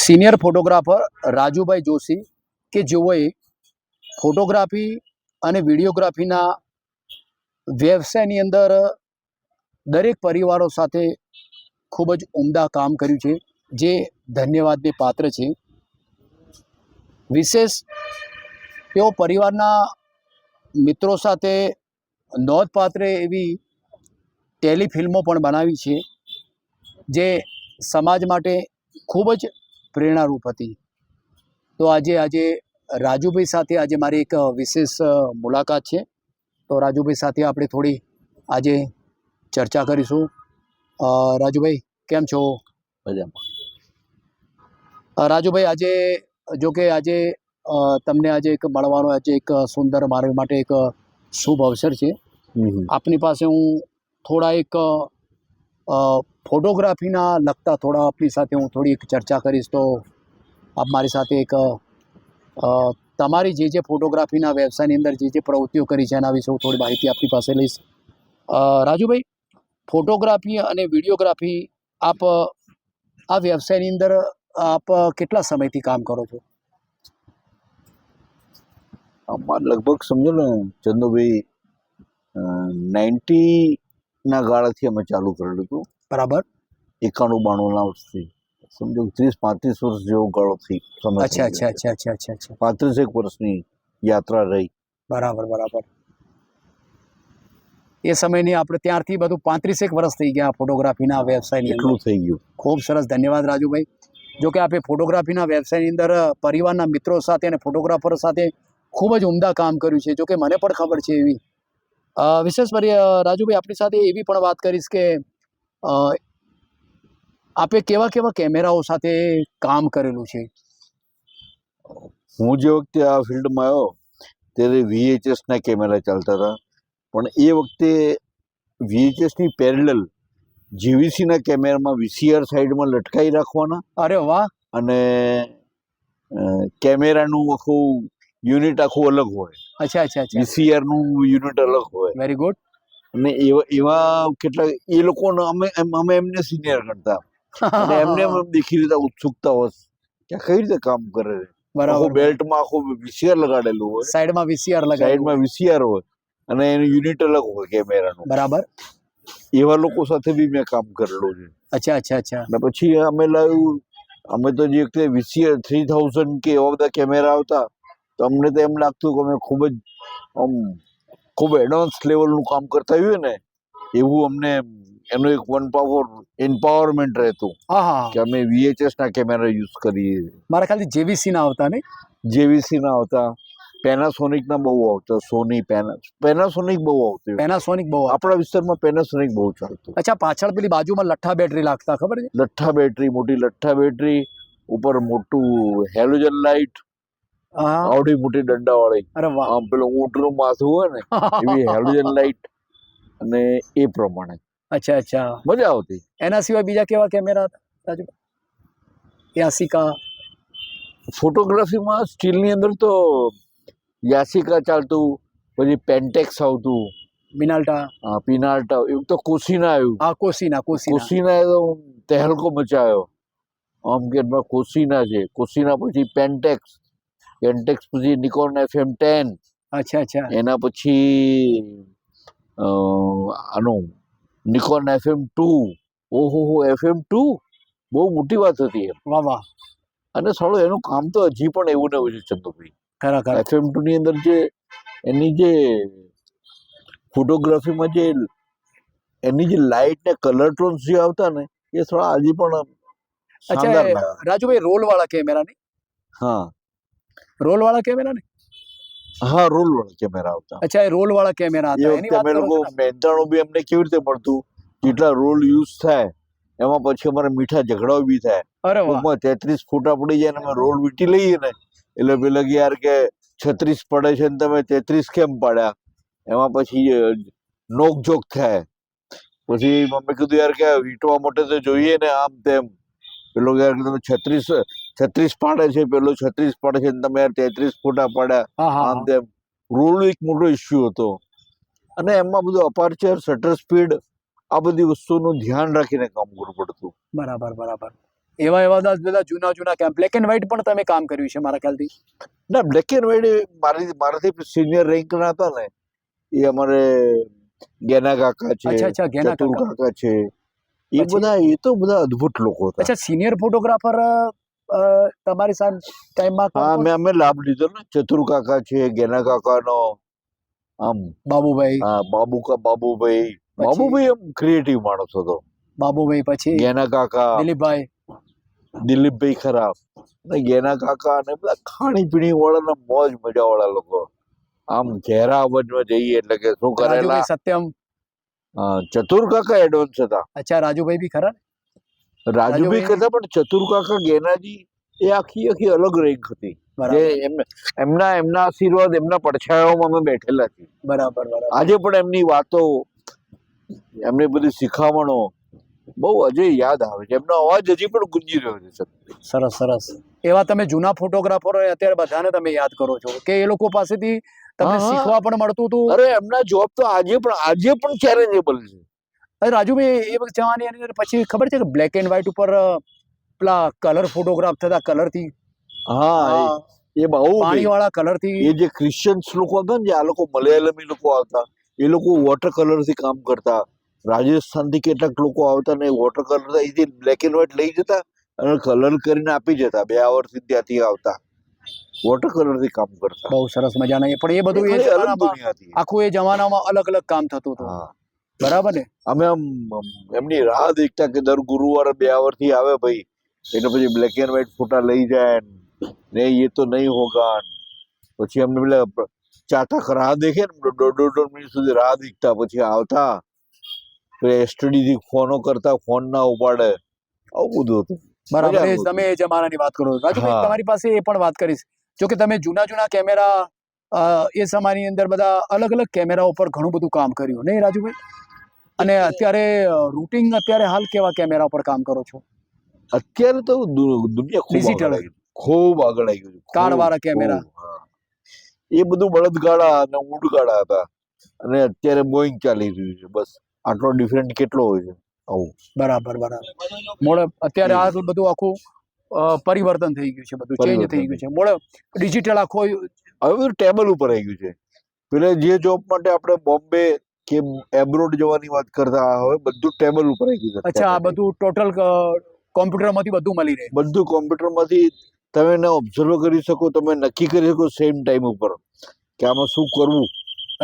Senior photographer Rajubhai Joshi કે જેઓએ photography અને વિડીયોગ્રાફીના વ્યવસાયની અંદર દરેક પરિવારો સાથે ખૂબ જ ઉમદા કામ કર્યું છે, જે ધન્યવાદને પાત્ર છે. વિશેષ તેઓ પરિવારના મિત્રો સાથે નોંધપાત્ર એવી ટેલિફિલ્મો પણ બનાવી છે, જે સમાજ માટે ખૂબ જ પ્રેરણારૂપ હતી. તો આજે આજે રાજુભાઈ સાથે આજે મારી એક વિશેષ મુલાકાત છે. તો રાજુભાઈ સાથે આપણે થોડી આજે ચર્ચા કરીશું. રાજુભાઈ કેમ છો? મજામાં. રાજુભાઈ આજે જો કે આજે તમને આજે એક મળવાનો આજે એક સુંદર મારા માટે એક શુભ અવસર છે. આપની પાસે હું થોડા એક ફોટોગ્રાફીના લગતા થોડા આપની સાથે હું થોડી એક ચર્ચા કરીશ તો આપ મારી સાથે એક તમારી જે જે ફોટોગ્રાફીના વ્યવસાયની અંદર જે જે પ્રવૃત્તિઓ કરી છે એના વિશે હું થોડી માહિતી આપની પાસે લઈશ. રાજુભાઈ, ફોટોગ્રાફી અને વિડીયોગ્રાફી આપ આ વ્યવસાયની અંદર આપ કેટલા સમયથી કામ કરો છો? લગભગ સમજો ને ચંદુભાઈ નાઇન્ટી ના ગાળાથી અમે ચાલુ કરેલું હતું. બરાબર. એકાણું બાણુંના વર્ષથી. સમજો ત્રીસ પાંત્રીસ વર્ષ જેવો ગાળો થઈ સમય અચ્છા અચ્છા અચ્છા અચ્છા અચ્છા અચ્છા. પાંત્રીસ એક વર્ષની યાત્રા રહી. બરાબર બરાબર. એ સમયની આપણે ત્યારથી બધું પાંત્રીસેક વર્ષ થઈ ગયા ફોટોગ્રાફીના વ્યવસાયની એટલું થઈ ગયું. ખૂબ સરસ. ધન્યવાદ રાજુભાઈ. જો કે આપણે ફોટોગ્રાફીના વ્યવસાયની અંદર પરિવારના મિત્રો સાથે અને ફોટોગ્રાફર સાથે ખૂબ જ ઉમદા કામ કર્યું છે. જો કે મને પણ ખબર છે એવી. વિશેષ કરી રાજુભાઈ આપણી સાથે એવી પણ વાત કરીશ કે આપે કેવા કેવા કેમેરાઓ સાથે કામ કરેલું છે? હું જે વખતે આ ફિલ્ડમાં આવ્યો ત્યારે વીએચએસના કેમેરા ચાલતા હતા. પણ એ વખતે વીએચએસની પેરેલલ જીવીસીના કેમેરામાં વીસીઆર સાઈડમાં લટકાઈ રાખવાના અરે વાહ! અને કેમેરાનું આખું યુનિટ આખું અલગ હોય. અચ્છા અચ્છા વીસીઆરનું યુનિટ અલગ હોય. વેરી ગુડ અને એવા એવા કેટલા એ લોકો અમે અમે એમને સિનિયર ગણતા અને એમને દેખી રીતે ઉત્સુકતા હોત કે કઈ રીતે કામ કરે છે? આખું બરાબર બેલ્ટમાં આખું વીસીઆર લગાડેલું હોય. સાઈડમાં વીસીઆર લગાવ્યું સાઈડમાં વીસીઆર હોય. અને એનું યુનિટ અલગ હોય કેમેરાનું બરાબર. એવા લોકો સાથે બી મેં કામ કરેલું છે. અચ્છા અચ્છા અચ્છા. અને પછી અમે લાવ્યું. અમે તો જે વખતે વીસીઆર થ્રી થાઉઝન્ડ કે એવા બધા કેમેરા આવતા તો અમને તો એમ લાગતું કે અમે ખૂબ જ આમ ખૂબ એડવાન્સ લેવલનું કામ કરતા હોઈએ ને એવું અમને એનું એક વન પાવર એમ્પાવરમેન્ટ રહેતું. કે અમે વીએચએસના ના કેમેરા યુઝ કરીએ. મારા ખાલી જેવીસી ના આવતા ને જેવીસી ના આવતા. પેનાસોનિક ના બહુ આવતા સોની પેના પેનાસોનિક બહુ આવતું પેનાસોનિક બહુ આપણા વિસ્તારમાં પેનાસોનિક બહુ ચાલતું. અચ્છા પાછળ પેલી બાજુમાં લઠ્ઠા બેટરી લાગતા ખબર છે? લઠ્ઠા બેટરી મોટી લઠ્ઠા બેટરી ઉપર મોટું હેલોજન લાઇટ આવડી મોટી દંડા વાળી અરે વાહ. આમ પેલું ઊંટનું માથું હોય ને એવી હેલોજન લાઇટ અને એ પ્રમાણે. અચ્છા અચ્છા. મજા આવતી. એના સિવાય બીજા કેવા કેમેરા હતા યાસિકા? ફોટોગ્રાફીમાં સ્ટીલની અંદર તો યાસિકા ચાલતું પછી પેન્ટેક્સ આવતું. મિનાલ્ટા હા પિનાલ્ટા. એવું તો કોસીના આવ્યું. હા કોસીના કોસીના કોસીના તો તહેલકો મચાયો. આમ કે કોસીના છે. કોસીના પછી પેન્ટેક્સ પેન્ટેક્સ પછી નિકોન એફએમ ટેન અચ્છા અચ્છા. એના પછી આનું નિકોન એફએમ ટુ ઓહો હો એફએમ ટુ બહુ મોટી વાત હતી વાહ વાહ. અને સાલો એનું કામ તો હજી પણ એવું ને એવું છે ચંદુભાઈ. ખરા ખરા. એફએમ ટુ ની અંદર જે એની જે ફોટોગ્રાફીમાં જે એની જે લાઇટ ને કલર ટોન્સ જે આવતા ને એ થોડા હજી પણ અચ્છા રાજુભાઈ રોલ વાળા કેમેરા ની? હા. રોલ વાળા કેમેરા ને? હા રોલ વાળા કેમેરા આવતા. અચ્છા એ રોલ વાળા કેમેરા હતા એની વાત લોકો મહેનતાણું બી અમને કેવી રીતે મળતું? જેટલા રોલ યુઝ થાય એમાં પછી અમારે મીઠા ઝઘડાઓ બી થાય. અરે વાહ. તેત્રીસ ફોટા પડી જાય ને અમે રોલ વીટી લઈએ ને એટલે પેલા કે યાર કે છત્રીસ પડે છે ને તમે તેત્રીસ કેમ પાડ્યા? એમાં પછી નોકઝોક થાય. પછી મમ્મી કીધું યાર કે વીટવા માટે તો જોઈએ ને આમ તેમ. પેલો યાર કે તમે છત્રીસ છત્રીસ પાડે છે પેલો છત્રીસ પાડે છે તમે તેત્રીસ ફોટા પાડ્યા. આમ તેમ. રોલ એક મોટો ઇસ્યુ હતો. અને એમાં બધું અપાર્ચર શટર સ્પીડ આ બધી વસ્તુનું ધ્યાન રાખીને કામ કરવું પડતું. બરાબર બરાબર. એવા એવા બધા બધા જૂના જૂના કેમ? બ્લેક એન્ડ વ્હાઈટ પણ તમે કામ કર્યું છે મારા ખ્યાલથી? ના બ્લેક એન્ડ વ્હાઈટ મારી મારાથી સિનિયર રેન્કના હતા ને. એ અમારે ગેના કાકા છે અચ્છા અચ્છા કાકા. કાકા છે. એ બધા એ તો બધા અદ્ભુત લોકો હતા. અચ્છા સિનિયર ફોટોગ્રાફર તમારી સાથે ટાઈમમાં હા મેં અમે લાભ લીધો ને. ચતુર કાકા છે ગેના કાકાનો આમ બાબુભાઈ. હા બાબુ કા બાબુભાઈ. બાબુભાઈ આમ ક્રિએટિવ માણસ હતો. બાબુભાઈ પછી? ગેના કાકા. દિલીપભાઈ. દિલીપભાઈ ખરાબ. ને ગેના કાકા અને બધા ખાણીપીણી વાળા મોજ મજા વાળા લોકો. આમ ઘેરા અવાજમાં જઈએ એટલે કે શું કરેલા? સત્યમ. ચતુર કાકા એડવાન્સ હતા. અચ્છા રાજુભાઈ બી ખરા? રાજુભાઈ કરતા પણ ચતુર કાકા ગેનાજી એ આખી આખી અલગ રેન્ક હતી. જે એમના એમના આશીર્વાદ એમના પડછાયાઓમાં અમે બેઠેલા છીએ. બરાબર બરાબર. આજે પણ એમની વાતો એમની બધી શિખામણો બહુ અજય યાદ આવે છે. એમનો અવાજ હજી પણ ગુંજી રહ્યો છે સરસ સરસ. એવા તમે જૂના ફોટોગ્રાફરો અત્યારે બધાને તમે યાદ કરો છો કે એ લોકો પાસેથી તમને. શીખવા પણ મળતું હતું. અરે એમના જોબ તો આજે પણ આજે પણ ચેલેન્જેબલ છે. રાજુભાઈ એ જવાની અંદર પછી ખબર છે કે બ્લેક એન્ડ વ્હાઈટ ઉપર પેલા કલર ફોટોગ્રાફ થતા કલરથી હા એ- બહુ પાણીવાળા કલરથી એ જે ક્રિશ્ચિયન્સ લોકો હતા ને જે આ લોકો મલયાલમી લોકો આવતા એ લોકો વોટર કલરથી કામ કરતા. રાજસ્થાનથી કેટલાક લોકો આવતા ને વોટર કલર અહીંથી બ્લેક એન્ડ વ્હાઈટ લઈ જતા અને કલર કરીને આપી જતા બે આવરથી ત્યાંથી આવતા. વોટર કલરથી કામ કરતા. બહુ સરસ મજાના. પણ એ બધું એ આખું એ જમાનામાં અલગ અલગ કામ થતું હતું. બરાબર ને? અમે આમ એમની રાહ દેખતા કે દર ગુરુવારે બે આવરથી આવે ભાઈ. એટલે પછી બ્લેક એન્ડ વ્હાઈટ ફોટા લઈ જાય ને એ તો નહીં હોગા પછી અમને પેલા ચાતક રાહ દેખે ને દોઢ દોઢ મિનિટ સુધી રાહ દેખતા પછી આવતા. એસટીડી થી ફોનો કરતા ફોન ના ઉપાડે. આવું બધું હતું. બરાબર. તમે એ જમાનાની વાત કરો રાજુભાઈ તમારી પાસે એ પણ વાત કરીશ. જો કે તમે જૂના જૂના કેમેરા એ સમયની અંદર બધા અલગ અલગ કેમેરા ઉપર ઘણું બધું કામ કર્યું. નહીં રાજુભાઈ? અને અત્યારે રૂટિંગ અત્યારે હાલ કેવા કેમેરા પર કામ કરો છો? અત્યારે તો દુનિયા ડિજિટલ. ખૂબ આગળ આવી ગયું છે. વાળા કેમેરા. એ બધું બળદગાડા અને ઊંટગાડા હતા. અને અત્યારે બોઈંગ ચાલી રહ્યું છે. બસ આટલો ડિફરન્ટ કેટલો હોય છે? આવું. બરાબર બરાબર. મોડે અત્યારે આ બધું આખું પરિવર્તન થઈ ગયું છે. બધું ચેન્જ થઈ ગયું છે. મોડે ડિજિટલ આખો હવે ટેબલ ઉપર આવી ગયું છે. પેલા જે જોબ માટે આપણે બોમ્બે કે એબ્રોડ જવાની વાત કરતા હવે બધું ટેબલ ઉપર આવી ગયું અચ્છા આ બધું ટોટલ કોમ્પ્યુટરમાંથી બધું મળી રહે. બધું કોમ્પ્યુટરમાંથી તમે એને ઓબ્ઝર્વ કરી શકો તમે નક્કી કરી શકો સેમ ટાઈમ ઉપર કે આમાં શું કરવું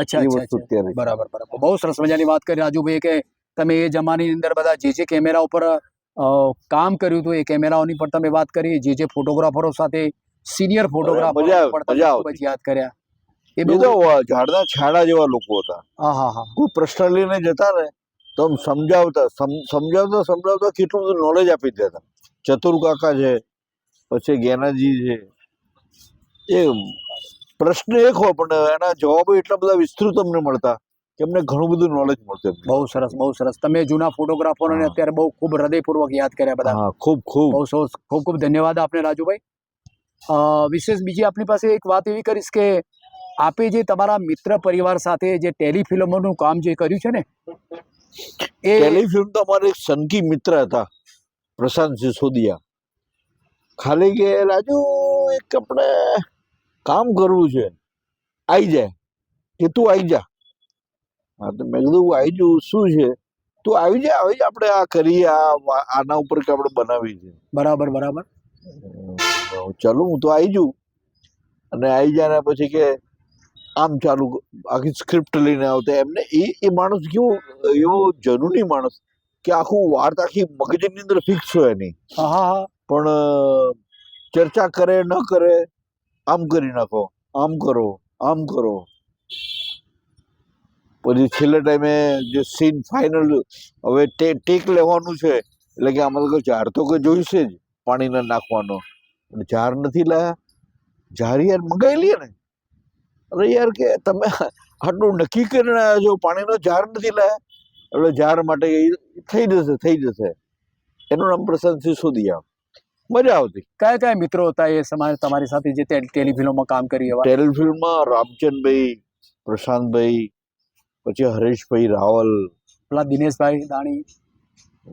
અચ્છા એ વસ્તુ અત્યારે. બરાબર બરાબર. બહુ સરસ મજાની વાત કરી રાજુભાઈ કે તમે એ જમાની અંદર બધા જે જે કેમેરા ઉપર કામ કર્યું હતું એ કેમેરાઓની પણ તમે વાત કરી જે જે ફોટોગ્રાફરો સાથે સિનિયર ફોટોગ્રાફરો પણ યાદ કર્યા. એ બધા ઝાડના છાડા જેવા લોકો હતા. હા હા હા. કોઈ પ્રશ્ન લઈને જતા ને તો આમ સમજાવતા સમજાવતા સમજાવતા કેટલું બધું નોલેજ આપી દેતા. ચતુર કાકા છે પછી જ્ઞાનાજી છે. એ પ્રશ્ન એક હોય પણ એના જવાબો એટલા બધા વિસ્તૃત અમને મળતા કે અમને ઘણું બધું નોલેજ મળતું બહુ સરસ બહુ સરસ. તમે જૂના ફોટોગ્રાફરોને અત્યારે બહુ ખૂબ હૃદયપૂર્વક યાદ કર્યા બધા. ખૂબ ખૂબ. બહુ સરસ. ખૂબ ખૂબ ધન્યવાદ આપને રાજુભાઈ. અ, વિશેષ બીજી આપની પાસે એક વાત એવી કરીશ કે આપે જે તમારા મિત્ર પરિવાર સાથે જે ટેલિફિલ્મોનું કામ જે કર્યું છે ને એ ટેલિફિલ્મ તો અમારે એક સનકી મિત્ર હતા પ્રશાંત સિસોદિયા. ખાલી કે રાજુ એક આપણે કામ કરવું છે. આવી જાય કે તું આવી જા. હા તો મેં કીધું આવી જવું શું છે? તું આવી જા આવી જા આપણે આ કરીએ આ આના ઉપર કે આપણે બનાવી છે બરાબર બરાબર. ચાલો હું તો આવી જઉં. અને આવી જાય પછી કે આમ ચાલુ આખી સ્ક્રિપ્ટ લઈને આવતા એમને. એ એ માણસ કેવો એવો જનુની માણસ કે આખું વાર્તા આખી મગજની અંદર ફિક્સ હોય એની. હા હા હા. પણ ચર્ચા કરે ન કરે આમ કરી નાખો આમ કરો આમ કરો. પછી છેલ્લે ટાઈમે જે સીન ફાઇનલ હવે ટેક લેવાનું છે એટલે કે આમાં તો ઝાડ તો કે જોઈશે જ પાણીને નાખવાનો. પણ ઝાડ નથી લાયા. ઝાડ યાર મંગાવી લઈએ ને. અરે યાર કે તમે આટલું નક્કી કરીને આવ્યા છો પાણીનો ઝાડ નથી લાયા? એટલે ઝાર માટે થઈ જશે થઈ જશે. એનું નામ પ્રશાંતસિંહ સિસોદિયા મજા આવતી. કયા કયા મિત્રો હતા એ સમાજ તમારી સાથે જે ટેલિફિલ્મમાં કામ કરી એવા? ટેલિફિલ્મમાં રામચંદભાઈ પ્રશાંતભાઈ પછી હરેશભાઈ રાવલ. પેલા દિનેશભાઈ દાણી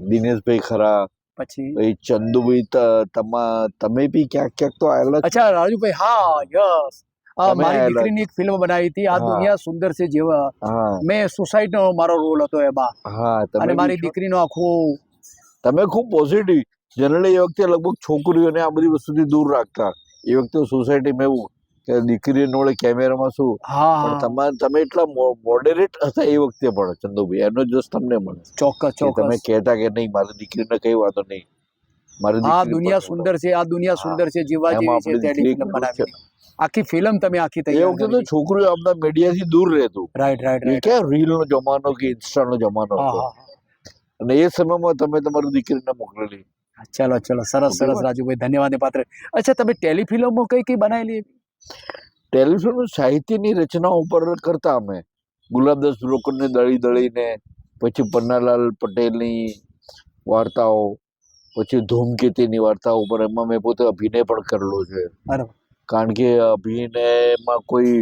દિનેશભાઈ ખરા. પછી? ભાઈ ચંદુભાઈ તમા તમે બી ક્યાંક ક્યાંક તો આવેલા અચ્છા રાજુભાઈ હા યસ. મારી દીકરીની એક ફિલ્મ બનાવી હતી આ દુનિયા સુંદર છે જેવા. મેં સુસાઇડ નો મારો રોલ હતો એમાં. અને મારી. દીકરીનો આખું તમે ખૂબ પોઝિટિવ જનરલી એ વખતે લગભગ છોકરીઓને આ બધી વસ્તુથી દૂર રાખતા. એ વખતે સોસાયટીમાં એવું કે દીકરીઓને વડે કેમેરામાં શું? પણ તમારે તમે એટલા મોડરેટ હતા એ વખતે પણ ચંદુભાઈ. એનો જસ તમને મળે ચોક્કસ ચોક્કસ તમે કહેતા કે નહીં મારી દીકરીને કઈ વાતો નહીં. આ દુનિયા સુંદર છે આ દુનિયા સુંદર છે જીવવા જેવી છે તેની ફિલ્મ બનાવી આખી ફિલ્મ તમે આખી એ તૈયાર વખતે તો કરી છોકરીઓ આપણા મીડિયાથી દૂર રહેતું. રાઈટ રાઈટ એ રાઈટ ક્યાં રીલનો જમાનો કે ઇન્સ્ટાનો જમાનો હા હતો? અને એ સમયમાં તમે તમારી દીકરીને મોકલેલી. ચલો ચલો. સરસ સરસ. રાજુભાઈ. ધન્યવાદ પાત્ર. અચ્છા તમે ટેલિફિલ્મો કઈ કઈ બનાવેલી? ટેલિફિલ્મ સાહિત્યની રચના ઉપર કરતા અમે. ગુલાબદાસ બ્રોકરને દળી દળીને પછી પન્નાલાલ પટેલની વાર્તાઓ પછી ધૂમકેતીની વાર્તા ઉપર એમાં મેં પોતે અભિનય પણ કરેલો છે. કારણ કે અભિનયમાં કોઈ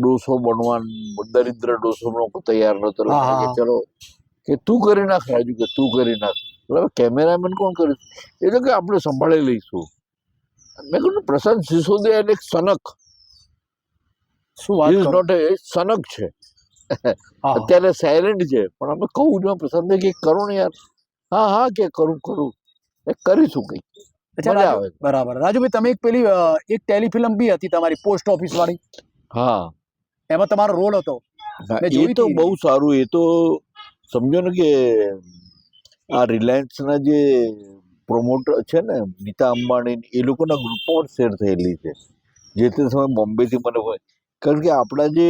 ડોસો બનવા દરિદ્ર ડોસો તૈયાર નતો. કે ચલો કે તું કરી નાખ રાજુ કે તું કરી નાખ. બરાબર? કેમેરામેન કોણ કરે એટલે કે આપણે સંભાળી લઈશું. મેં કહ્યું પ્રશાંત સિસોદિયા એટલે સનક. શું વાત નોટ એ સનક છે. અત્યારે સાયલેન્ટ છે. પણ અમે કહું છું પ્રશાંત કે કરો ને યાર. હા હા કે કરું કરું. કરીશું કઈ. અચ્છા મજા રાજુ આવે. બરાબર. રાજુભાઈ તમે એક પેલી એક ટેલિફિલ્મ બી હતી તમારી પોસ્ટ ઓફિસ વાળી હા. એમાં તમારો રોલ હતો. એ તો બહુ સારું. એ તો સમજો ને કે આ રિલાયન્સના જે પ્રોમોટર છે ને નીતા અંબાણી એ લોકોના ગ્રુપમાં શેર થયેલી છે. જે તે સમયે બોમ્બેથી મને હોય. કારણ કે આપણા જે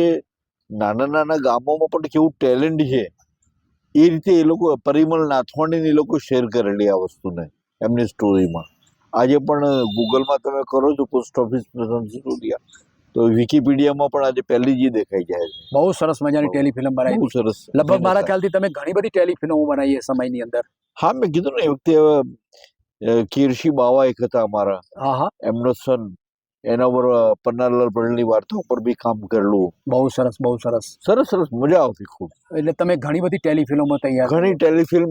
નાના નાના ગામોમાં પણ કેવું ટેલેન્ટ છે એ રીતે એ લોકો પરિમલ નાથવાણીને એ લોકો શેર કરેલી આ વસ્તુને. એમની સ્ટોરીમાં આજે પણ ગૂગલમાં તમે કરો છો પોસ્ટ ઓફિસ સ્ટોરિયા તો વિકીપીડિયામાં પણ આજે પહેલી જ દેખાય દેખાઈ જાય છે. બહુ સરસ મજાની. ટેલિફિલ્મ બનાવી. બહુ સરસ. લગભગ મારા ખ્યાલથી તમે ઘણી બધી ટેલિફિલ્મો બનાવી એ સમયની અંદર. હા મેં કીધું ને એ વખતે અ, બાવા એક હતા અમારા. હા હા. એમનો સન. એના પર પન્નાલાલ પટેલની વાર્તા ઉપર બી કામ કરેલું. બહુ સરસ બહુ સરસ. સરસ સરસ. મજા આવતી ખૂબ. એટલે તમે ઘણી બધી ટેલિફિલ્મો તૈયાર ઘણી. ટેલિફિલ્મ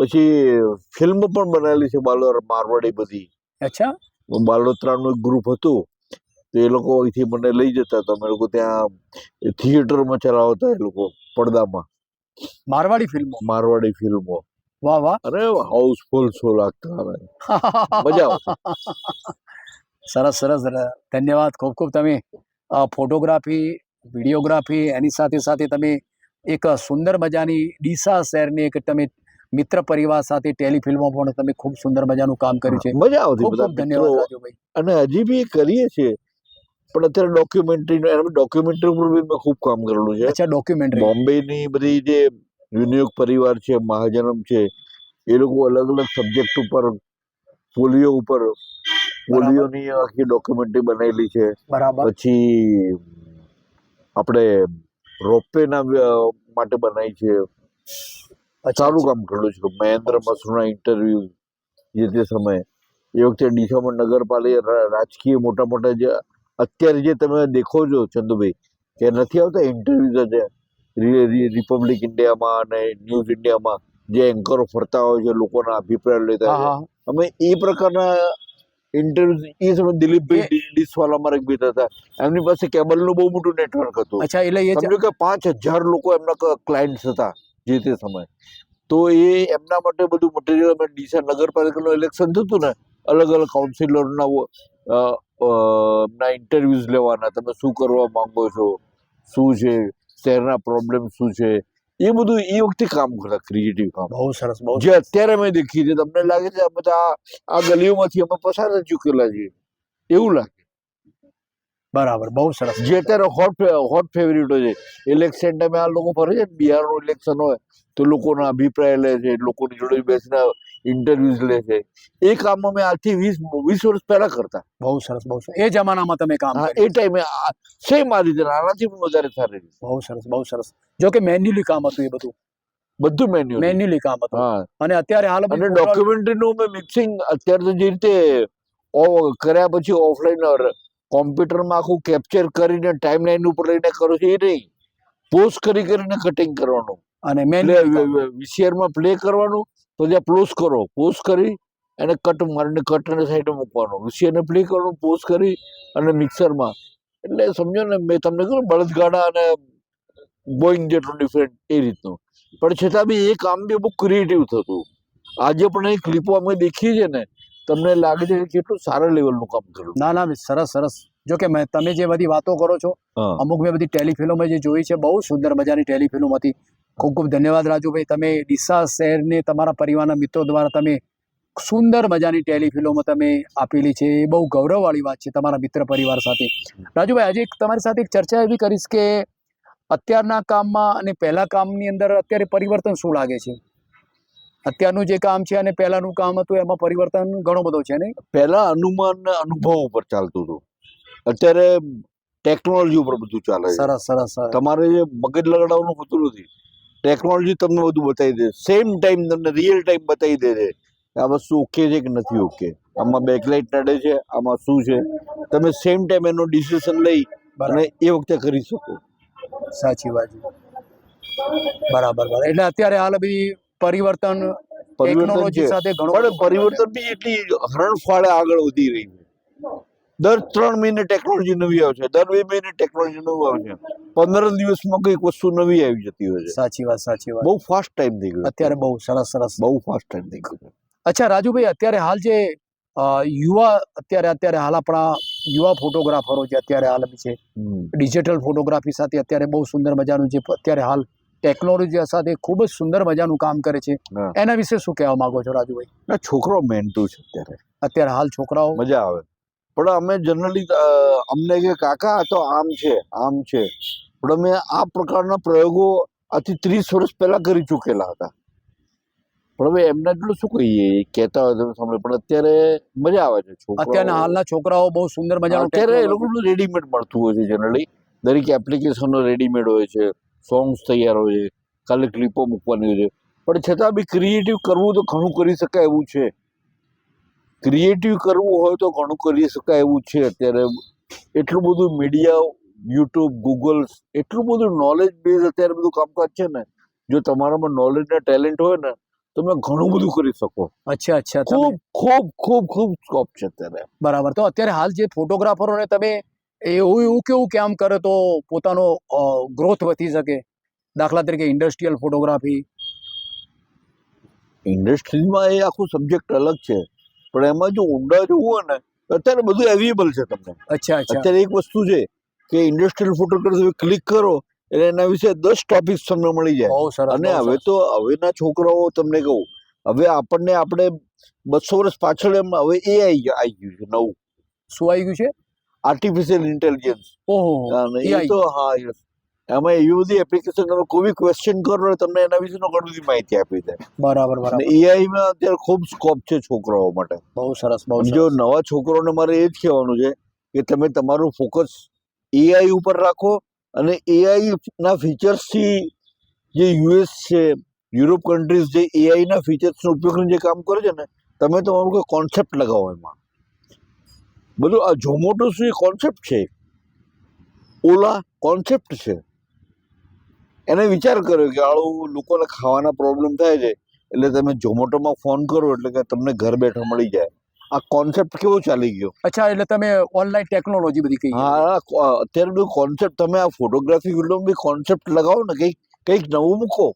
પછી ફિલ્મ પણ બનાવેલી છે બાલોર મારવાડી બધી. અચ્છા. બાલોતરાનું એક ગ્રુપ હતું. તો એ લોકો અહીંથી મને લઈ જતા તમે અમે લોકો ત્યાં થિયેટરમાં ચલાવતા એ લોકો પડદામાં. મારવાડી ફિલ્મો મારવાડી ફિલ્મો વાહ વાહ. અરે હાઉસફુલ શો લાગતા મજા સરસ સરસ. ધન્યવાદ. ખૂબ ખૂબ. તમે ફોટોગ્રાફી વિડીયોગ્રાફી એની સાથે સાથે તમે એક સુંદર મજાની ડીસા શહેરની એક તમે મિત્ર પરિવાર સાથે ટેલિફિલ્મો પણ તમે ખૂબ સુંદર મજાનું કામ કર્યું છે. મજા આવતી બધા ધન્યવાદ અને હજી બી કરીએ છીએ પણ અત્યારે ડોક્યુમેન્ટરી ડોક્યુમેન્ટરી ઉપર બી મેં ખૂબ કામ કરેલું છે. અચ્છા ડોક્યુમેન્ટરી બોમ્બેની બધી જે વિનિયોગ પરિવાર છે મહાજનમ છે એ લોકો અલગ અલગ સબ્જેક્ટ ઉપર પોલિયો ઉપર પોલિયોની આખી ડોક્યુમેન્ટરી બનાવેલી છે. બરાબર. પછી આપણે રોપવેના માટે બનાવી છે. સારું કામ કરેલું છે. મહેન્દ્ર મસરૂના ઇન્ટરવ્યુ જે તે સમયે. એ વખતે ડીસામાં નગરપાલિકા રાજકીય મોટા મોટા જે અત્યારે જે તમે દેખો છો ચંદુભાઈ કે નથી આવતા ઇન્ટરવ્યુ રિ- રિપબ્લિક ઇન્ડિયામાં અને ન્યૂઝ ઇન્ડિયામાં જે એન્કરો ફરતા હોય છે લોકોના અભિપ્રાય લેતા અમે એ પ્રકારના ઇન્ટરવ્યુ એ સમય દિલીપભાઈ ડીસવાલા અમારા એક હતા. એમની પાસે કેબલનું બહુ મોટું નેટવર્ક હતું. અચ્છા એટલે એ સમજો કે પાંચ હજાર લોકો એમના ક્લાયન્ટ્સ હતા. જે તે સમયે. તો એ એમના માટે બધું મટીરિયલ અમે ડીસા નગરપાલિકાનું ઇલેક્શન થતું ને અલગ અલગ કાઉન્સિલરના એમના ઇન્ટરવ્યુઝ લેવાના તમે શું કરવા માંગો છો શું છે શહેરના પ્રોબ્લેમ શું છે એ બધું એ વખતે કામ કરતા ક્રિએટિવ કામ. બહુ સરસ બહુ જે અત્યારે અમે દેખીએ છીએ તમને લાગે છે આ આ ગલીઓમાંથી અમે પસાર જ ચૂકેલા છીએ. એવું લાગે. બરાબર બહુ સરસ. જે અત્યારે હોટ હોટ ફેવરિટો છે. ઇલેક્શન ટાઈમે આ લોકો ફરે છે બિહારનું ઇલેક્શન હોય તો લોકોના અભિપ્રાય લે છે લોકોની જોડે બેસીને ઇન્ટરવ્યુઝ લે છે. એ કામ અમે આજથી વીસ વીસ વર્ષ પહેલા કરતા. બહુ સરસ બહુ સરસ. એ જમાનામાં તમે કામ હા એ ટાઈમે સેમ આ રીતે આનાથી પણ વધારે સારી બહુ સરસ બહુ સરસ. જો કે મેન્યુઅલી કામ હતું એ બધું. બધું મેન્યુ મેન્યુઅલી કામ હતું. અને અત્યારે હાલ અને ડોક્યુમેન્ટરીનું મેં મિક્સિંગ અત્યારે તો જે રીતે ઓ- કર્યા પછી ઓફલાઈન કોમ્પ્યુટરમાં આખું કેપ્ચર કરીને ટાઈમ લાઈન ઉપર લઈને કરો છો એ નહીં. પોઝ કરી કરીને કટિંગ કરવાનું. અને મેં વીસીઆરમાં પ્લે કરવાનું તો ત્યાં પોઝ કરો. પોઝ કરી એને કટ મારીને કટ અને સાઈડે મૂકવાનો. વીસીઆરને પ્લે કરવાનું પોઝ કરી અને મિક્સરમાં એટલે સમજો ને મેં તમને કહ્યું બળદગાડા અને બોઈંગ જેટલું ડિફરન્ટ એ રીતનું. પણ છતાં બી એ કામ બી બહુ ક્રિએટિવ થતું. આજે પણ એ ક્લિપો અમે દેખીએ છીએ ને તમને લાગે છે કે કેટલું સારા લેવલનું કામ કર્યું? ના ના સરસ સરસ. જો કે મેં તમે જે બધી વાતો કરો છો અમુક મેં બધી ટેલિફિલ્મો જે જોઈ છે બહુ સુંદર મજાની ટેલિફિલ્મ હતી. ખૂબ ખૂબ ધન્યવાદ રાજુભાઈ. તમે ડીસા શહેરને તમારા પરિવારના મિત્રો દ્વારા તમે સુંદર મજાની ટેલિફિલ્મો તમે આપેલી છે. એ બહુ ગૌરવવાળી વાત છે તમારા મિત્ર પરિવાર સાથે. રાજુભાઈ આજે તમારી સાથે એક ચર્ચા એવી કરીશ કે અત્યારના કામમાં અને પહેલા કામની અંદર અત્યારે પરિવર્તન શું લાગે છે? અત્યારનું જે કામ છે અને પહેલાનું કામ હતું એમાં પરિવર્તન ઘણો બધો છે ને પહેલા અનુમાન અનુભવ ઉપર ચાલતું હતું. અત્યારે ટેકનોલોજી ઉપર બધું ચાલે છે. સરસ સરસ તમારે જે મગજ લગાડવાનું હોતું નથી. ટેકનોલોજી તમને બધું બતાવી દે. સેમ ટાઈમ તમને રિયલ ટાઈમ બતાવી દે છે. આ વસ્તુ ઓકે છે કે નથી ઓકે આમાં બેકલાઇટ નડે છે આમાં શું છે? તમે સેમ ટાઈમ એનો ડિસિઝન લઈ અને એ વખતે કરી શકો. સાચી વાત બરાબર બરાબર. એટલે અત્યારે હાલ બધી પરિવર્તન પરિવર્તન ટેકનોલોજી સાથે ઘણું પણ પરિવર્તન બી એટલી હરણફાળે આગળ વધી રહી છે. દર ત્રણ મહિને ટેકનોલોજી નવી આવે છે દર બે મહિને ટેકનોલોજી નવું આવે છે પંદર દિવસમાં કંઈક વસ્તુ નવી આવી જતી હોય છે. સાચી વાત સાચી વાત. બહુ ફાસ્ટ ટાઈમ થઈ ગયો અત્યારે બહુ સરસ સરસ. બહુ ફાસ્ટ ટાઈમ થઈ ગયો અચ્છા રાજુભાઈ અત્યારે હાલ જે યુવા અત્યારે અત્યારે હાલ આપણા યુવા ફોટોગ્રાફરો જે અત્યારે હાલ છે ડિજિટલ ફોટોગ્રાફી સાથે અત્યારે બહુ સુંદર મજાનું જે અત્યારે હાલ ટેકનોલોજી સાથે ખૂબ જ સુંદર મજાનું કામ કરે છે. એના વિશે શું કહેવા માંગો છો રાજુભાઈ? ના છોકરો મહેનતુ છે અત્યારે. અત્યારે હાલ છોકરાઓ? મજા આવે. પણ અમે જનરલી અમને કે કાકા આ તો આમ છે આમ છે. પણ અમે આ પ્રકારના પ્રયોગો આથી ત્રીસ વર્ષ પહેલા કરી ચૂકેલા હતા. પણ હવે એમને એટલું શું કહીએ કહેતા હોય તમે સાંભળે. પણ અત્યારે મજા આવે છે અત્યારના હાલના છોકરાઓ બહુ સુંદર મજા અત્યારે એ લોકોનું રેડીમેડ મળતું હોય છે જનરલી દરેક એપ્લિકેશનો રેડીમેડ હોય છે. સોંગ્સ તૈયાર હોય છે ખાલી ક્લિપો મૂકવાની હોય છે. પણ છતાં બી ક્રિએટિવ કરવું તો ઘણું કરી શકાય એવું છે. ક્રિએટિવ કરવું હોય તો ઘણું કરી શકાય એવું છે અત્યારે. એટલું બધું મીડિયા યુટ્યુબ ગૂગલ એટલું બધું નોલેજ બેઝ અત્યારે બધું કામકાજ છે ને જો તમારામાં નોલેજ ને ટેલેન્ટ હોય ને તમે ઘણું બધું કરી શકો. અચ્છા અચ્છા ખૂબ ખૂબ ખૂબ ખૂબ સ્કોપ છે અત્યારે. બરાબર. તો અત્યારે હાલ જે ફોટોગ્રાફરોને તમે એવું એવું કેવું કામ કરે તો પોતાનો ગ્રોથ વધી શકે? દાખલા તરીકે ઇન્ડસ્ટ્રીયલ ફોટોગ્રાફી ઇન્ડસ્ટ્રીમાં એ આખું સબ્જેક્ટ અલગ છે. પણ એમાં જો ઊંડા જોવું હોય ને અત્યારે બધું એવેલેબલ છે તમને. અચ્છા અચ્છા. અત્યારે એક વસ્તુ છે કે ઇન્ડસ્ટ્રીયલ ફોટોગ્રાફી ક્લિક કરો એટલે એના વિશે દસ ટોપિક્સ તમને મળી જાય. અને હવે તો હવેના છોકરાઓ તમને કહું હવે આપણને આપણે બસો વર્ષ પાછળ એમ હવે એ આવી આવી ગયું છે નવું. શું આવી ગયું છે? આર્ટિફિશિયલ ઇન્ટેલિજન્સ એ તો હા. એમાં એવી બધી એપ્લિકેશન તમે કોઈ બી ક્વેશ્ચન કરો ને તમને એના વિશે ઘણી બધી માહિતી આપી દે. બરાબર બરાબર. એઆઈ માં અત્યારે ખૂબ સ્કોપ છે છોકરાઓ માટે. બહુ સરસ બહુ જો નવા છોકરોને મારે એ જ કહેવાનું છે કે તમે તમારું ફોકસ એઆઈ ઉપર રાખો અને એઆઈ ના ફીચર્સથી જે યુએસ છે યુરોપ કન્ટ્રીઝ જે એઆઈ ના ફીચર્સનો ઉપયોગ કરીને જે કામ કરે છે ને તમે તમારું કોઈ કોન્સેપ્ટ લગાવો એમાં. બધું આ ઝોમેટો શું એ કોન્સેપ્ટ છે? ઓલા કોન્સેપ્ટ છે. એને વિચાર કર્યો કે આવું લોકોને ખાવાના પ્રોબ્લેમ થાય છે એટલે તમે ઝોમેટોમાં ફોન કરો એટલે કે તમને ઘર બેઠા મળી જાય. આ કોન્સેપ્ટ કેવો ચાલી ગયો? અચ્છા એટલે તમે ઓનલાઈન ટેકનોલોજી બધી કહી હા અત્યારે બધું કોન્સેપ્ટ તમે આ ફોટોગ્રાફી ફિલ્ડમાં બી કોન્સેપ્ટ લગાવો ને કંઈક કંઈક નવું મૂકો.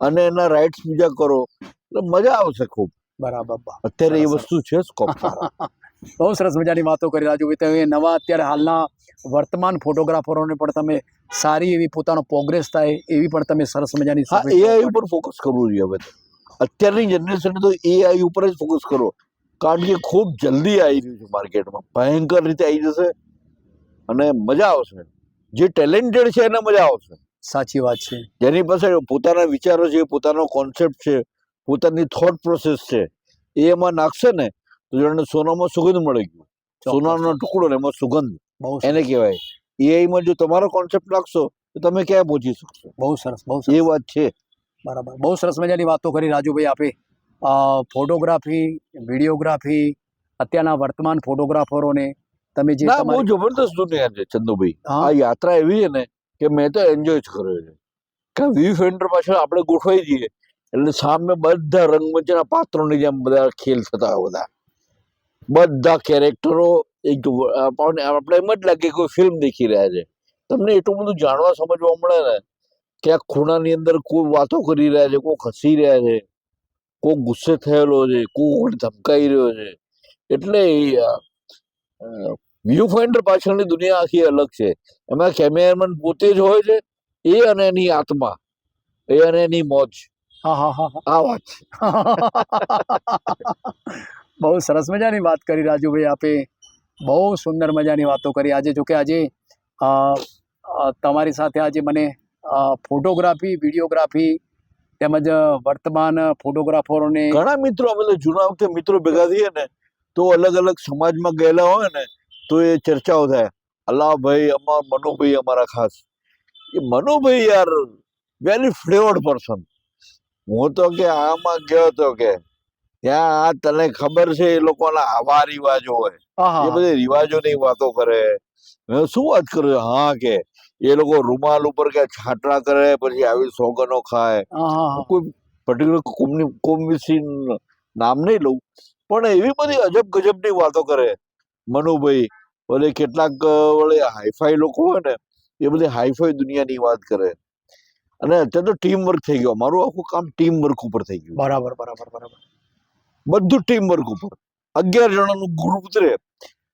અને એના રાઇટ્સ બીજા કરો. એટલે મજા આવશે ખૂબ. બરાબર અત્યારે એ વસ્તુ છે સ્કોપ બહુ સરસ મજાની વાતો કરી રાજુભાઈ તમે નવા અત્યારે હાલના વર્તમાન ફોટોગ્રાફરોને પણ તમે સારી એવી પોતાનો પ્રોગ્રેસ થાય એવી પણ તમે સરસ મજાની હા એઆઈ ઉપર ફોકસ કરવું જોઈએ હવે અત્યારની જનરેશન તો એઆઈ ઉપર જ ફોકસ કરો. કારણ કે ખૂબ જલ્દી આવી રહ્યું છે માર્કેટમાં ભયંકર રીતે આવી જશે અને મજા આવશે. જે ટેલેન્ટેડ છે એને મજા આવશે. સાચી વાત છે. જેની પાસે પોતાના વિચારો છે પોતાનો કોન્સેપ્ટ છે પોતાની થોટ પ્રોસેસ છે એ એમાં નાખશે ને તો જાણે સોનામાં સુગંધ મળી ગયું. સોનાનો ટુકડો ને એમાં સુગંધ. બહુ એને કહેવાય. એઆઈમાં જો તમારો કોન્સેપ્ટ નાખશો તો તમે ક્યાં પહોંચી શકશો? બહુ સરસ બહુ એ વાત છે. બરાબર. બહુ સરસ મજાની વાતો કરી રાજુભાઈ આપે. ફોટોગ્રાફી વિડીયોગ્રાફી અત્યારના વર્તમાન ફોટોગ્રાફરોને તમે જે બહુ જબરદસ્ત દુનિયા છે ચંદુભાઈ. હા. આ યાત્રા એવી છે ને કે મેં તો એન્જોય જ કર્યો છે. કે વ્યૂ ફેન્ડર પાછળ આપણે ગોઠવાઈ જઈએ. એટલે સામે બધા રંગમંચના પાત્રોની જેમ બધા ખેલ થતા બધા. બધા કેરેક્ટરો એક આપણે એમ જ લાગે કોઈ ફિલ્મ દેખી રહ્યા છે. તમને એટલું બધું જાણવા સમજવા મળે ને કે આ ખૂણાની અંદર કોઈ વાતો કરી રહ્યા છે કોઈ ખસી રહ્યા છે કોઈ ગુસ્સે થયેલો છે કોઈ ધમકાઈ રહ્યો છે. એટલે વ્યૂ ફાઇન્ડર પાછળની દુનિયા આખી અલગ છે. એમાં કેમેરામેન પોતે જ હોય છે એ અને એની આત્મા એ અને એની મોજ. હા હા હા હા. આ વાત છે. બહુ સરસ મજાની વાત કરી રાજુભાઈ આપે. બહુ સુંદર મજાની વાતો કરી. આજે જોકે આજે તમારી સાથે આજે મને ફોટોગ્રાફી, વિડીયોગ્રાફી તેમજ વર્તમાન ફોટોગ્રાફરોને ઘણા મિત્રો, અમે જૂના વખતે મિત્રો ભેગા થઈએ ને, તો અલગ અલગ સમાજમાં ગયેલા હોય ને, તો એ ચર્ચાઓ થાય. અલ્લાહ ભાઈ, અમાર મનુભાઈ અમારા ખાસ. એ મનુભાઈ યાર વેરી ફ્લેવર્ડ પર્સન હું તો કે આમાં ગયો તો કે ત્યાં આ તને ખબર છે એ લોકોના આવા રિવાજો હોય. એ બધી રિવાજોની વાતો કરે. શું વાત કરું? હા કે એ લોકો રૂમાલ ઉપર કે છાંટણા કરે પછી આવી સોગનો ખાય. કોઈ પર્ટિક્યુલર કુંભની વિશે નામ નહીં લઉં. પણ એવી બધી અજબ ગજબની વાતો કરે. મનુભાઈ ઓલે કેટલાક અ, હાઈફાઈ લોકો હોય ને એ બધી હાઈફાઈ દુનિયાની વાત કરે. અને અત્યારે તો ટીમ વર્ક થઈ ગયો. મારું આખું કામ ટીમ વર્ક ઉપર થઈ ગયું. બરાબર બરાબર બરાબર. બધું ટીમ વર્ક ઉપર. અગિયાર જણાનું ગ્રુપ ઉતરે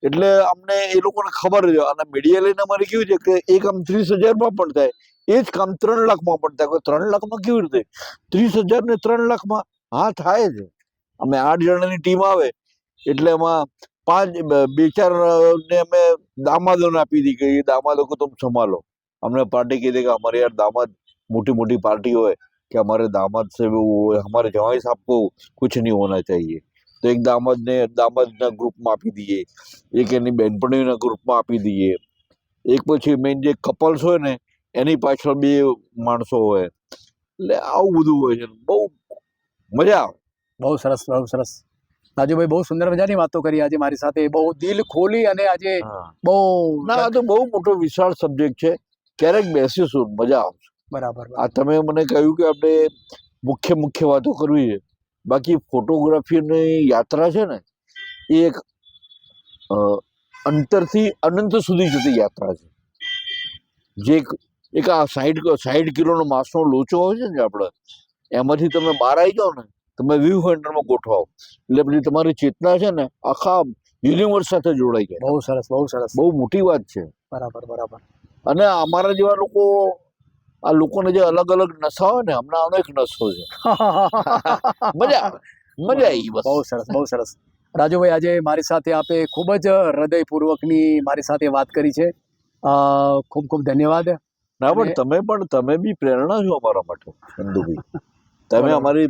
એટલે અમને એ લોકોને ખબર છે. અને મીડિયા લઈને અમારે કેવું છે કે એ કામ ત્રીસ હજારમાં પણ થાય. એ જ કામ ત્રણ લાખમાં પણ થાય. ત્રણ લાખમાં કેવી રીતે? ત્રીસ હજાર ને ત્રણ લાખમાં? હા, થાય છે અમે આઠ જણાની ટીમ આવે. એટલે એમાં પાંચ, બે ચાર ને અમે દામાદોને આપી દીધી કે એ દામાદો કે તમે સંભાલો અમને પાર્ટી કીધી કે, અમારે યાર દામાદ મોટી મોટી પાર્ટી હોય. कि हमारे दामाद से वो हमारे जवाई साहब को कुछ नहीं होना चाहिए તો એક દામાદને દામાદના ગ્રુપમાં આપી દઈએ એક એની બહેનપણીઓના ગ્રુપમાં આપી દઈએ એક પછી મેઇન જે કપલ્સ હોય ને એની પાછળ બે માણસો હોય એટલે આવું બધું હોય છે બહુ મજા આવે બહુ સરસ બહુ સરસ રાજુભાઈ બહુ સુંદર મજાની વાતો કરી આજે મારી સાથે બહુ દિલ ખોલી અને આજે બહુ ના આ તો બહુ મોટો વિશાળ સબ્જેક્ટ છે ક્યારેક બેસીશું મજા આવશે બરાબર આ તમે મને કહ્યું કે આપણે મુખ્ય મુખ્ય વાતો કરવી છે. બાકી ફોટોગ્રાફીની યાત્રા છે ને એ એક અ, અંતરથી અનંત સુધી જતી યાત્રા છે. જે એક આ સાઈઠ સાઈઠ કિલોનો માસનો લોચો હોય છે ને આપણે એમાંથી તમે બહાર આવી જાઓ ને તમે વ્યૂ ફાઇન્ડરમાં ગોઠવાઓ. એટલે પછી તમારી ચેતના છે ને આખા યુનિવર્સ સાથે જોડાઈ જાય. બહુ સરસ બહુ સરસ. બહુ મોટી વાત છે. બરાબર બરાબર. અને અમારા જેવા લોકો આ લોકોને જે અલગ અલગ નશા હોય ને હમણાં આનો એક નશો છે. મજા મજા આવી બસ. બહુ સરસ બહુ સરસ. રાજુભાઈ આજે મારી સાથે આપે ખૂબ જ હૃદયપૂર્વકની મારી સાથે વાત કરી છે. ખૂબ ખૂબ ધન્યવાદ. ના પણ તમે પણ તમે બી પ્રેરણા છો અમારા માટે ચંદુભાઈ તમે અમારી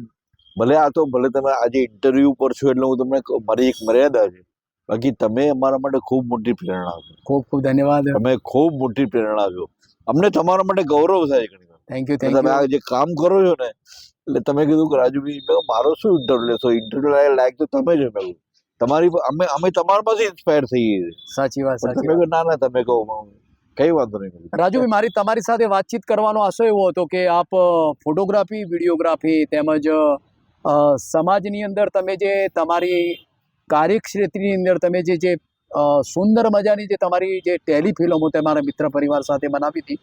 ભલે આ તો ભલે તમે આજે ઇન્ટરવ્યુ પર છો એટલે હું તમને મારી એક મર્યાદા છે. બાકી તમે અમારા માટે ખૂબ મોટી પ્રેરણા છો. ખૂબ ખૂબ ધન્યવાદ. તમે ખૂબ મોટી પ્રેરણા છો. અમને તમારા માટે ગૌરવ થાય ઘણી વાર. થેન્ક યુ થેન્ક તમે આ જે કામ કરો છો ને એટલે તમે કીધું કે રાજુભાઈ મારો શું ઇન્ટરવ્યુ લેશો? ઇન્ટરવ્યુ લાયક તો તમે જ મેં તમારી અમે અમે તમારામાંથી ઇન્સ્પાયર થઈએ સાચી વાત સાચી વાત. ના ના તમે કહો કઈ વાંધો નહીં. રાજુભાઈ મારી તમારી સાથે વાતચીત કરવાનો આશો એવો હતો કે આપ ફોટોગ્રાફી વિડીયોગ્રાફી તેમજ સમાજની અંદર તમે જે તમારી કાર્યક્ષેત્રની અંદર તમે જે જે સુંદર મજાની જે તમારી જે ટેલીફિલમો તે મારા મિત્ર પરિવાર સાથે બનાવી હતી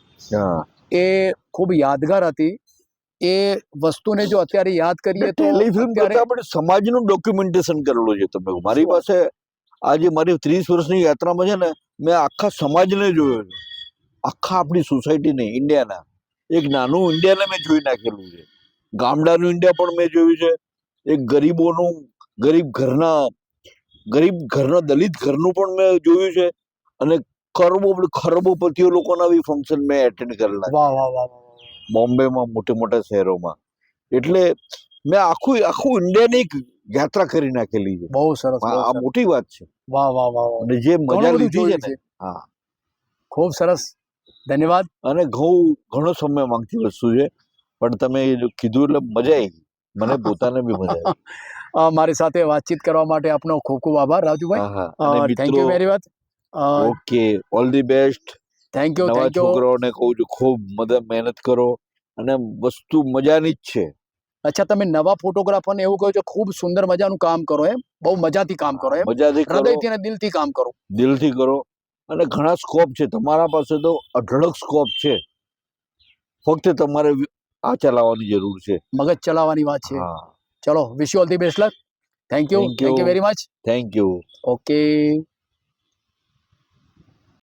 એ ખૂબ યાદગાર હતી. એ વસ્તુને જો અત્યારે યાદ કરીએ તો ટેલી ફિલ્મ કરતા આપણે સમાજનું ડોક્યુમેન્ટેશન કરેલું છે તમે. મારી પાસે આજે મારી ત્રીસ વર્ષની યાત્રામાં છે ને મેં આખા સમાજને જોયો છે. આખા આપણી સોસાયટીને ઇન્ડિયાના એક નાનું ઇન્ડિયાને મેં જોઈ નાખેલું છે. ગામડાનું ઇન્ડિયા પણ મેં જોયું છે. એક ગરીબોનું ગરીબ ઘરના ગરીબ ઘરના દલિત ઘરનું પણ મેં જોયું છે અને કરબો ખરબોપતિઓ લોકોના બી ફંક્શન મેં એટેન્ડ કરેલા. વાહ વાહ બોમ્બેમાં મોટા મોટા શહેરોમાં. એટલે મેં આખું આખું ઇન્ડિયાની એક યાત્રા કરી નાખેલી છે. બહુ સરસ આ મોટી વાત છે. વાહ વાહ વાહ અને જે મજા લીધી છે ને હા. ખૂબ સરસ. ધન્યવાદ. અને ઘઉં ઘણો સમય માંગતી વસ્તુ છે. પણ તમે કીધું એટલે મજા આવી મને પોતાને બી મજા આવી મારી સાથે વાતચીત કરવા માટે આપનો ખૂબ ખૂબ આભાર Rajubhai. Thank you very much okay all the best thank you thank you છોકરાઓને કહું છું ખૂબ મદદ મહેનત કરો અને વસ્તુ મજાની જ છે. અચ્છા તમે નવા ફોટોગ્રાફરને એવું કહો છો ખૂબ સુંદર મજાનું કામ કરો એમ? બહુ મજાથી કામ કરો એમ? મજાથી હૃદયથી અને દિલથી કામ કરો. દિલથી કરો. અને ઘણા સ્કોપ છે. તમારા પાસે તો અઢળક સ્કોપ છે. ફક્ત તમારે આ ચલાવવાની જરૂર છે. મગજ ચલાવવાની વાત છે. ચલો wish you all the best luck thank you thank you very much thank you okay